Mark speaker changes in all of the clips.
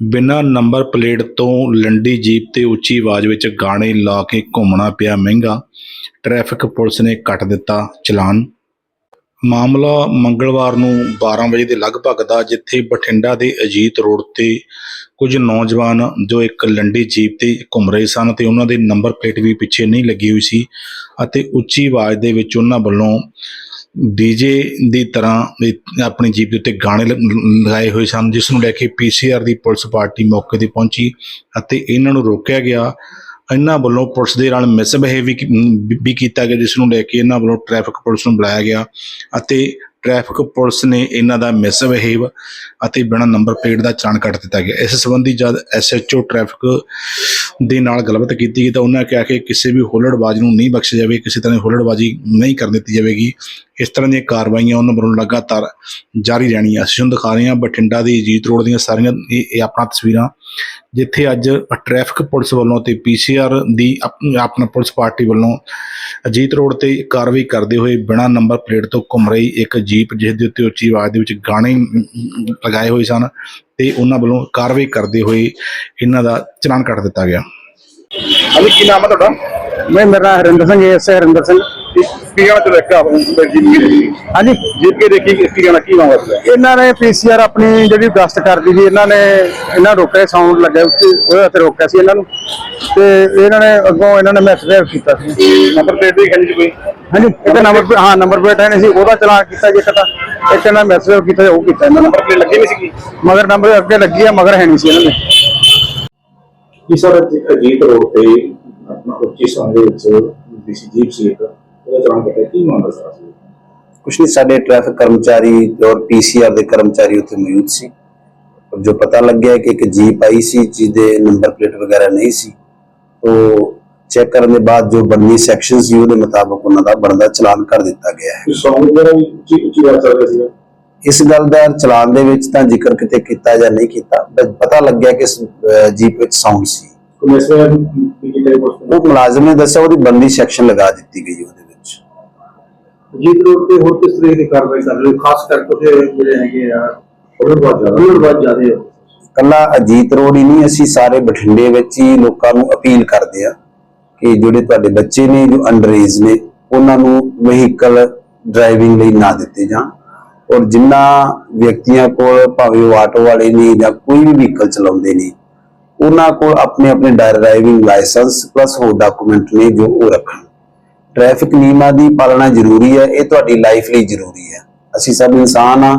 Speaker 1: ਬਿਨਾਂ number plate ਤੋਂ ਲੰਡੀ jeep ਤੇ ਉੱਚੀ ਆਵਾਜ਼ ਵਿੱਚ ਗਾਣੇ ਲਾ ਕੇ ਘੁੰਮਣਾ ਪਿਆ ਮਹਿੰਗਾ, ਟ੍ਰੈਫਿਕ ਪੁਲਿਸ ਨੇ ਕੱਟ ਦਿੱਤਾ ਚਲਾਨ। ਮਾਮਲਾ ਮੰਗਲਵਾਰ ਨੂੰ 12 ਵਜੇ ਦੇ ਲਗਭਗ ਦਾ, ਜਿੱਥੇ ਬਠਿੰਡਾ ਦੇ ਅਜੀਤ ਰੋਡ ਤੇ ਕੁਝ ਨੌਜਵਾਨ ਜੋ ਇੱਕ ਲੰਡੀ ਜੀਪ ਤੇ ਘੁੰਮ ਰਹੇ ਸਨ ਤੇ ਉਹਨਾਂ ਦੇ ਨੰਬਰ ਪਲੇਟ ਵੀ ਪਿੱਛੇ ਨਹੀਂ ਲੱਗੀ ਹੋਈ ਸੀ ਅਤੇ ਉੱਚੀ ਆਵਾਜ਼ ਦੇ ਵਿੱਚ ਉਹਨਾਂ ਵੱਲੋਂ ਡੀਜੇ ਦੀ ਤਰ੍ਹਾਂ ਆਪਣੀ ਜੀਪ ਦੇ ਉੱਤੇ ਗਾਣੇ ਲ- ਲਗਾਏ ਹੋਏ ਸਨ, ਜਿਸ ਨੂੰ ਲੈ ਕੇ ਪੀਸੀਆਰ ਦੀ ਪੁਲਿਸ ਪਾਰਟੀ ਮੌਕੇ ਤੇ ਪਹੁੰਚੀ ਅਤੇ ਇਹਨਾਂ ਨੂੰ ਰੋਕਿਆ ਗਿਆ। ਇਹਨਾਂ ਵੱਲੋਂ ਪੁਲਿਸ ਦੇ ਨਾਲ ਮਿਸਬਿਹੇਵ ਵੀ ਕੀਤਾ ਗਿਆ, ਜਿਸ ਨੂੰ ਲੈ ਕੇ ਇਹਨਾਂ ਵੱਲੋਂ ਟ੍ਰੈਫਿਕ ਪੁਲਿਸ ਨੂੰ ਬੁਲਾਇਆ ਗਿਆ ਅਤੇ ਟ੍ਰੈਫਿਕ ਪੁਲਿਸ ਨੇ ਇਹਨਾਂ ਦਾ ਮਿਸਬਿਹੇਵ ਅਤੇ ਬਿਨਾਂ ਨੰਬਰ ਪਲੇਟ ਦਾ ਚਲਾਨ ਕੱਟ ਦਿੱਤਾ ਗਿਆ। ਇਸ ਸੰਬੰਧੀ ਜਦ ਐਸਐਚਓ ਟ੍ਰੈਫਿਕ ਦੇ ਨਾਲ ਗੱਲਬਾਤ ਕੀਤੀ ਗਈ ਤਾਂ ਉਹਨਾਂ ਕਿਹਾ ਕਿ ਕਿਸੇ ਵੀ ਹੁੱਲੜਬਾਜ਼ੀ ਨੂੰ ਨਹੀਂ ਬਖਸ਼ਿਆ ਜਾਵੇ, ਕਿਸੇ ਤਰ੍ਹਾਂ ਦੀ ਹੁੱਲੜਬਾਜ਼ੀ ਨਹੀਂ ਕਰਨ ਦਿੱਤੀ ਜਾਵੇਗੀ। ਇਸ ਤਰ੍ਹਾਂ ਦੀਆਂ ਕਾਰਵਾਈਆਂ ਉਹਨਾਂ ਵੱਲੋਂ ਲਗਾਤਾਰ ਜਾਰੀ ਰਹਿਣੀਆਂ ਅਸੀਂ ਤੁਹਾਨੂੰ ਦਿਖਾ ਰਹੇ ਹਾਂ ਬਠਿੰਡਾ ਦੀ ਜੀਤ ਰੋਡ ਦੀਆਂ ਸਾਰੀਆਂ ਇਹ ਆਪਣਾ ਤਸਵੀਰਾਂ ਜਿੱਥੇ ਅੱਜ ਟ੍ਰੈਫਿਕ ਪੁਲਿਸ ਵੱਲੋਂ ਤੇ ਪੀਸੀਆਰ ਦੀ ਆਪ- ਆਪਣਾ ਪੁਲਿਸ ਪਾਰਟੀ ਵੱਲੋਂ ਅਜੀਤ ਰੋਡ ਤੇ ਕਾਰਵਾਈ ਕਰਦੇ ਹੋਏ ਬਿਨਾਂ ਨੰਬਰ ਪਲੇਟ ਤੋਂ ਘੁੰਮ ਰਹੀ ਇੱਕ ਜੀਪ ਜਿਸ ਦੇ ਉੱਤੇ ਉੱਚੀ ਆਵਾਜ਼ ਦੇ ਵਿੱਚ ਗਾਣੇ ਲਗਾਏ ਹੋਏ ਸਨ ਤੇ ਉਹਨਾਂ ਵੱਲੋਂ ਕਾਰਵਾਈ ਕਰਦੇ ਹੋਏ ਇਹਨਾਂ ਦਾ ਚਲਾਨ ਕੱਟ ਦਿੱਤਾ ਗਿਆ।
Speaker 2: ਹਾਂਜੀ ਕੀ ਨਾਮ ਹੈ ਤੁਹਾਡਾ?
Speaker 3: ਮੈਂ ਮੇਰਾ ਹਰਿੰਦਰ ਸਿੰਘ ਐਸ ਹਰਿੰਦਰ ਸਿੰਘ।
Speaker 2: ਕੀ ਗਾਣਾ ਚ ਰੱਖਿਆ ਜੀ ਜੀ?
Speaker 3: ਹਾਂਜੀ।
Speaker 2: ਜੀਤ ਕੇ ਦੇਖੀ ਕੀ ਗਾਣਾ ਕੀ ਗਾਣਾ ਹੈ?
Speaker 3: ਇਹਨਾਂ ਨੇ ਪੀਸੀਆਰ ਆਪਣੀ ਜਿਹੜੀ ਗਸ਼ਤ ਕਰਦੀ ਸੀ ਇਹਨਾਂ ਨੇ ਇਹਨਾਂ ਰੋਕਿਆ ਸਾਊਂਡ ਲੱਗਾ ਉੱਤੇ ਉਹਦੇ ਤੇ ਰੋਕਿਆ ਸੀ ਇਹਨਾਂ ਨੂੰ। ਤੇ ਇਹਨਾਂ ਨੇ ਅੱਗੋਂ ਇਹਨਾਂ ਨੇ ਮੈਸੇਜ ਕੀਤਾ ਸੀ।
Speaker 2: ਨੰਬਰ ਪਲੇਟ ਦੀ ਖੰਡੀ ਕੋਈ
Speaker 3: ਹਾਂਜੀ ਇੱਕ ਨੰਬਰ ਪਲੇਟ- ਹਾਂ ਨੰਬਰ ਪਲੇਟ ਹੈ ਨਹੀਂ ਸੀ ਉਹਦਾ ਚਲਾਨ ਕੀਤਾ ਜੀ ਇੱਕ ਤਾਂ। ਇੱਕ ਇਹਨਾਂ ਮੈਸੇਜ ਕੀਤਾ ਉਹ ਕੀਤਾ ਇਹਨਾਂ ਨੇ।
Speaker 2: ਨੰਬਰ ਪਲੇਟ ਲੱਗੀ ਨਹੀਂ ਸੀਗੀ?
Speaker 3: ਮਗਰ ਨੰਬਰ ਅੱਗੇ ਲੱਗੀ ਆ ਮਗਰ ਹੈ ਨਹੀਂ ਸੀ ਇਹਨਾਂ ਨੇ
Speaker 4: ਕਿ ਸਰ ਅਜੀਤ ਰੋਡ ਤੇ ਆਪਣਾ ਉੱਚੀ ਸਾਹ ਦੇ ਵਿੱਚ ਡੀਸੀ ਜੀਪ ਸੀ ਇੱਕ। ਉਹਦਾ ਚਲਾਨ ਕੱਟਿਆ ਕੀ ਮਾਮਲਾ ਸਰ ਸੀ
Speaker 5: ਕੁਛ ਨਹੀਂ ਸਾਡੇ ਟ੍ਰੈਫਿਕ ਕਰਮਚਾਰੀ ਔਰ ਪੀਸੀਆਰ ਦੇ ਕਰਮਚਾਰੀ ਉੱਥੇ ਮੌਜੂਦ ਸੀ। ਜੋ ਪਤਾ ਲੱਗਿਆ ਕਿ ਇੱਕ ਜੀਪ ਆਈ ਸੀ ਜਿਹਦੇ ਨੰਬਰ ਪਲੇਟ ਵਗੈਰਾ ਨਹੀਂ ਸੀ ਤੋਂ ਚੈੱਕ ਕਰਨ ਦੇ ਬਾਅਦ ਜੋ ਬਣਨੀ ਸੈਕਸ਼ਨ ਸੀ ਉਹਦੇ ਮੁਤਾਬਕ ਉਹਨਾਂ ਦਾ ਬਣਦਾ ਚਲਾਨ ਕਰ ਦਿੱਤਾ ਗਿਆ ਹੈ।
Speaker 4: ਕਿ ਸੌਂਗ ਵਗੈਰਾ ਵੀ ਉੱਚੀ ਉੱਚੀ ਆਵਾਜ਼ ਚੱਲ ਰਿਹਾ ਸੀਗਾ
Speaker 5: ਇਸ ਗੱਲ ਦਾ ਚਲਾਨ ਦੇ ਵਿੱਚ ਤਾਂ ਜ਼ਿਕਰ ਕਿਤੇ ਕੀਤਾ ਜਾਂ ਨਹੀਂ ਕੀਤਾ ਬਸ ਪਤਾ ਲੱਗਿਆ ਕਿ ਜੀਪ ਵਿੱਚ ਸਾਊਂਡ ਸੀ। ਉਹ ਮੁਲਾਜ਼ਮ ਨੇ ਦੱਸਿਆ ਉਹਦੀ ਬਣਦੀ ਸੈਕਸ਼ਨ ਲਗਾ ਦਿੱਤੀ ਗਈ ਉਹਦੇ
Speaker 4: ਜੀਤ ਰੋਡ ਤੇ ਹੋਰ ਕਿਸ ਤਰ੍ਹਾਂ ਦੀ ਕਾਰਵਾਈ ਕਰ ਰਹੇ ਹੋ? ਖਾਸ ਕਰਕੇ ਉੱਥੇ ਜਿਹੜੇ ਹੈਗੇ ਆ ਹੋਰ ਬਹੁਤ ਜ਼ਿਆਦਾ। ਹੋਰ ਬਹੁਤ ਜ਼ਿਆਦਾ
Speaker 5: ਕੱਲਾ ਅਜੀਤ ਰੋਡ ਹੀ ਨਹੀਂ ਅਸੀਂ ਸਾਰੇ ਬਠਿੰਡੇ ਵਿੱਚ ਹੀ ਲੋਕਾਂ ਨੂੰ ਅਪੀਲ ਕਰਦੇ ਆ ਕਿ ਜਿਹੜੇ ਤੁਹਾਡੇ ਬੱਚੇ ਨੇ ਜੋ ਅੰਡਰ ਏਜ ਨੇ ਉਹਨਾਂ ਨੂੰ ਵਹੀਕਲ ਡਰਾਈਵਿੰਗ ਲਈ ਨਾ ਦਿੱਤੇ ਜਾਣ। ਔਰ ਜਿਨ੍ਹਾਂ ਵਿਅਕਤੀਆਂ ਕੋਲ ਭਾਵੇਂ ਉਹ ਆਟੋ ਵਾਲੇ ਨੇ ਜਾਂ ਕੋਈ ਵੀ ਵਹੀਕਲ ਚਲਾਉਂਦੇ ਨੇ ਉਹਨਾਂ ਕੋਲ ਆਪਣੇ ਆਪਣੇ ਡਰਾਈਵਿੰਗ ਲਾਇਸੈਂਸ ਪਲੱਸ ਹੋਰ ਡਾਕੂਮੈਂਟ ਨੇ ਜੋ ਉਹ ਰੱਖਣ। ਟ੍ਰੈਫਿਕ ਨਿਯਮਾਂ ਦੀ ਪਾਲਣਾ ਜ਼ਰੂਰੀ ਹੈ, ਇਹ ਤੁਹਾਡੀ ਲਾਈਫ ਲਈ ਜ਼ਰੂਰੀ ਹੈ। ਅਸੀਂ ਸਭ ਇਨਸਾਨ ਆ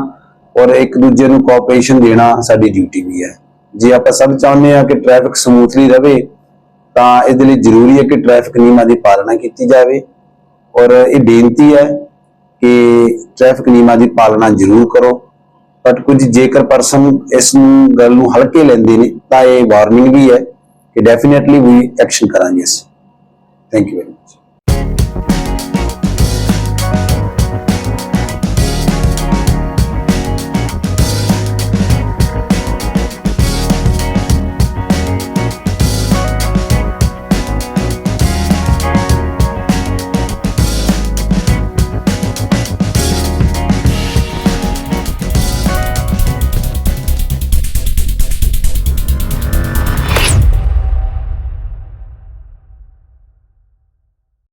Speaker 5: ਔਰ ਇੱਕ ਦੂਜੇ ਨੂੰ ਕੋਆਪਰੇਸ਼ਨ ਦੇਣਾ ਸਾਡੀ ਡਿਊਟੀ ਵੀ ਹੈ। ਜੇ ਆਪਾਂ ਸਭ ਚਾਹੁੰਦੇ ਆ ਕਿ ਟ੍ਰੈਫਿਕ ਸਮੂਥਲੀ ਰਹੇ ਤਾਂ ਇਹਦੇ ਲਈ ਜ਼ਰੂਰੀ ਹੈ ਕਿ ਟ੍ਰੈਫਿਕ ਨਿਯਮਾਂ ਦੀ ਪਾਲਣਾ ਕੀਤੀ ਜਾਵੇ। ਔਰ ਇਹ ਬੇਨਤੀ ਹੈ ਕਿ ਟ੍ਰੈਫਿਕ ਨਿਯਮਾਂ ਦੀ ਪਾਲਣਾ ਜ਼ਰੂਰ ਕਰੋ। ਬਟ ਕੁਝ ਜੇਕਰ ਪਰਸਨ ਇਸ ਨੂੰ, ਗੱਲ ਨੂੰ ਹਲਕੇ ਲੈਂਦੇ ਨੇ, ਤਾਂ ਇਹ ਵਾਰਨਿੰਗ ਵੀ ਹੈ ਕਿ ਡੈਫੀਨਿਟਲੀ ਵੀ ਐਕਸ਼ਨ ਕਰਾਂਗੇ ਅਸੀਂ। Thank you